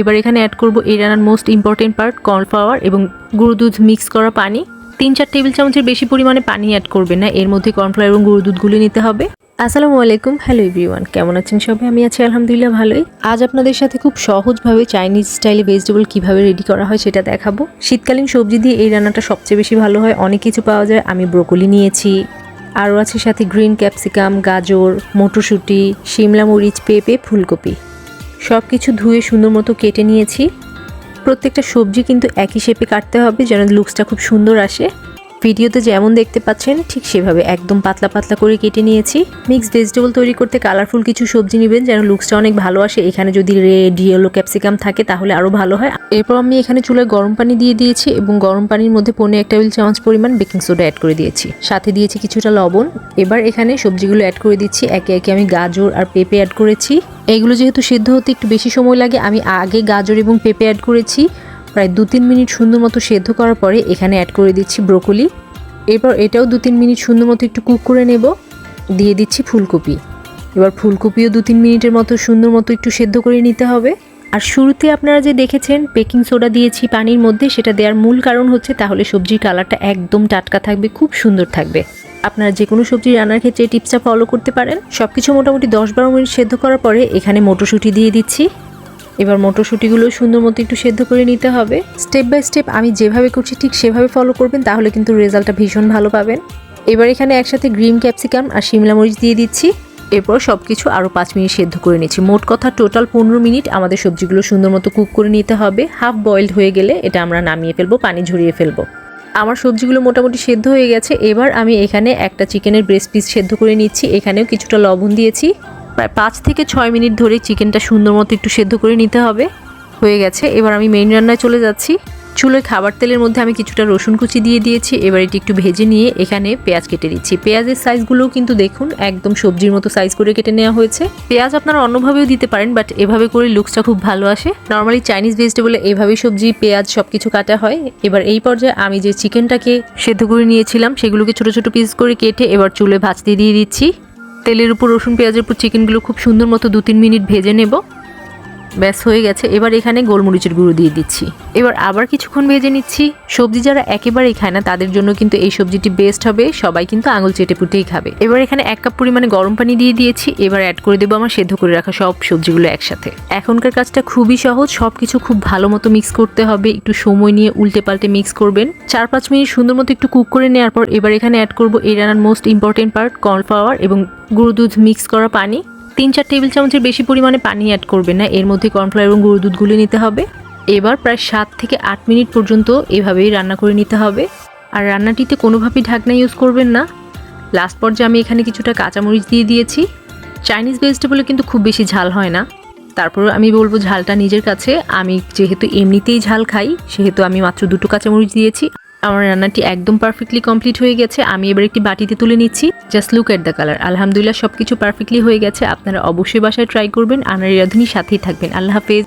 এবার এখানে অ্যাড করব এই রান্নার মোস্ট ইম্পর্টেন্ট পার্ট কর্নফ্লাওয়ার এবং গুঁড়ো দুধ মিক্স করা পানি। তিন চার টেবিল চামচের বেশি পরিমাণে পানি অ্যাড করবেন না, এর মধ্যে কর্নফ্লাওয়ার এবং গুঁড়ো দুধ গুলে নিতে হবে। আসসালামু আলাইকুম হ্যালো এভরিওয়ান কেমন আছেন সবাই? আমি আছি আলহামদুলিল্লাহ ভালোই। আজ আপনাদের সাথে খুব সহজভাবে চাইনিজ স্টাইলে ভেজিটেবল কীভাবে রেডি করা হয় সেটা দেখাবো। শীতকালীন সবজি দিয়ে এই রান্নাটা সবচেয়ে বেশি ভালো হয়। অনেক কিছু পাওয়া যায়। আমি ব্রোকলি নিয়েছি, আরও আছে সাথে গ্রিন ক্যাপসিকাম গাজর, মটরশুঁটি, শিমলা মরিচ, পেঁপে, ফুলকপি। সব কিছু ধুয়ে সুন্দর মতো কেটে নিয়েছি। প্রত্যেকটা সবজি কিন্তু একই শেপে কাটতে হবে, যেন লুকসটা খুব সুন্দর আসে। ভিডিওতে যেমন দেখতে পাচ্ছেন, ঠিক সেভাবে একদম পাতলা পাতলা করে কেটে নিয়েছি। মিক্স ভেজিটেবল তৈরি করতে কালারফুল কিছু সবজি নেবেন যেন লুকসটা অনেক ভালো আসে। এখানে যদি রেড ইয়েলো ক্যাপসিকাম থাকে তাহলে আরও ভালো হয়। এরপর আমি এখানে চুলায় গরম পানি দিয়ে দিয়েছি এবং গরম পানির মধ্যে পনেরো এক টেবিল চামচ পরিমাণ বেকিং সোডা অ্যাড করে দিয়েছি। সাথে দিয়েছি কিছুটা লবণ। এবার এখানে সবজিগুলো অ্যাড করে দিচ্ছি। একে একে আমি গাজর আর পেঁপে অ্যাড করেছি। এগুলো যেহেতু সিদ্ধ হতে একটু বেশি সময় লাগে, আমি আগে গাজর এবং পেঁপে অ্যাড করেছি। প্রায় দু তিন মিনিট সুন্দর মতো সেদ্ধ করার পরে এখানে অ্যাড করে দিচ্ছি ব্রোকলি এরপর এটাও দু তিন মিনিট সুন্দর মতো একটু কুক করে নেব। দিয়ে দিচ্ছি ফুলকপি। এবার ফুলকপিও দু তিন মিনিটের মতো সুন্দর মতো একটু সেদ্ধ করে নিতে হবে। আর শুরুতে আপনারা যে দেখেছেন বেকিং সোডা দিয়েছি পানির মধ্যে, সেটা দেওয়ার মূল কারণ হচ্ছে তাহলে সবজির কালারটা একদম টাটকা থাকবে, খুব সুন্দর থাকবে। আপনারা যে কোনো সবজি রান্নার ক্ষেত্রে টিপসটা ফলো করতে পারেন। সব কিছু মোটামুটি দশ বারো মিনিট সেদ্ধ করার পরে এখানে মটরশুঁটি দিয়ে দিচ্ছি। এবার মটরশুঁটিগুলো সুন্দর মতো একটু সেদ্ধ করে নিতে হবে। স্টেপ বাই স্টেপ আমি যেভাবে করছি, ঠিক সেভাবে ফলো করবেন, তাহলে কিন্তু রেজাল্টটা ভীষণ ভালো পাবেন। এবার এখানে একসাথে গ্রিন ক্যাপসিকাম আর শিমলা মরিচ দিয়ে দিচ্ছি। এরপর সব কিছু আরও পাঁচ মিনিট সেদ্ধ করে নিচ্ছি। মোট কথা টোটাল পনেরো মিনিট আমাদের সবজিগুলো সুন্দর মতো কুক করে নিতে হবে। হাফ বয়েলড হয়ে গেলে এটা আমরা নামিয়ে ফেলব, পানি ঝরিয়ে ফেলব। আমার সবজিগুলো মোটামুটি সেদ্ধ হয়ে গেছে। এবার আমি এখানে একটা চিকেনের ব্রেস্ট পিস সেদ্ধ করে নিচ্ছি। এখানেও কিছুটা লবণ দিয়েছি। প্রায় পাঁচ থেকে ছয় মিনিট ধরে চিকেনটা সুন্দর মতো একটু সেদ্ধ করে নিতে হবে। হয়ে গেছে। এবার আমি মেইন রান্নায় চলে যাচ্ছি। চুলোয় খাবার তেলের মধ্যে আমি কিছুটা রসুন কুচি দিয়ে দিয়েছি। এবার এটি একটু ভেজে নিয়ে এখানে পেঁয়াজ কেটে দিচ্ছি পেঁয়াজের সাইজগুলোও কিন্তু দেখুন একদম সবজির মতো সাইজ করে কেটে নেওয়া হয়েছে। পেঁয়াজ আপনারা অন্যভাবেও দিতে পারেন বাট এভাবে করে লুকসটা খুব ভালো আসে। নর্মালি চাইনিজ ভেজিটেবলে এভাবেই সবজি, পেঁয়াজ সব কিছু কাটা হয়। এবার এই পর্যায়ে আমি যে চিকেনটাকে সেদ্ধ করে নিয়েছিলাম, সেগুলোকে ছোট ছোট পিস করে কেটে এবার চুলে ভাজতে দিয়ে দিচ্ছি। তেলের উপর রসুন পেঁয়াজের উপর চিকেনগুলো খুব সুন্দর মতো দু তিন মিনিট ভেজে নেব। ব্যাস, হয়ে গেছে। এবার এখানে গোলমরিচের গুঁড়ো দিয়ে দিচ্ছি। এবার আবার কিছুক্ষণ ভেজে নিচ্ছি। সবজি যারা একেবারেই খায় না, তাদের জন্য কিন্তু এই সবজিটি বেস্ট হবে। সবাই কিন্তু আঙুল চেটে পুটেই খাবে। এবার এখানে এক কাপ পরিমাণে গরম পানি দিয়ে দিয়েছি। এবার অ্যাড করে দেবো আমার সেদ্ধ করে রাখা সব সবজিগুলো একসাথে। এখনকার কাজটা খুবই সহজ। সব কিছু খুব ভালো মতো মিক্স করতে হবে। একটু সময় নিয়ে উল্টে পাল্টে মিক্স করবেন। চার পাঁচ মিনিট সুন্দর মতো একটু কুক করে নেওয়ার পর এবার এখানে অ্যাড করব এই রান্নার মোস্ট ইম্পর্টেন্ট পার্ট কর্নফ্লাওয়ার এবং গুঁড়ো দুধ মিক্স করা পানি। তিন চার টেবিল চামচের বেশি পরিমাণে পানি অ্যাড করবেন না। এর মধ্যে কর্নফ্লাওয়ার এবং গুঁড়ো দুধ গুলে নিতে হবে। এবার প্রায় সাত থেকে আট মিনিট পর্যন্ত এভাবেই রান্না করে নিতে হবে। আর রান্নাটিতে কোনোভাবেই ঢাকনা ইউজ করবেন না। লাস্ট পর্যায়ে আমি এখানে কিছুটা কাঁচামরিচ দিয়ে দিয়েছি। চাইনিজ ভেজিটেবলে কিন্তু খুব বেশি ঝাল হয় না। তারপর আমি বলব ঝালটা নিজের কাছে। আমি যেহেতু এমনিতেই ঝাল খাই, সেহেতু আমি মাত্র দুটো কাঁচামরিচ দিয়েছি। আমার রান্নাটি একদম পারফেক্টলি কমপ্লিট হয়ে গেছে। আমি এবার একটি বাটিতে তুলে নিচ্ছি। Just look at the colour আলহামদুলিল্লাহ সব কিছু পারফেক্টলি হয়ে গেছে। আপনারা অবশ্যই বাসায় ট্রাই করবেন। আনারি রাধুনি সাথেই থাকবেন। আল্লাহ হাফেজ।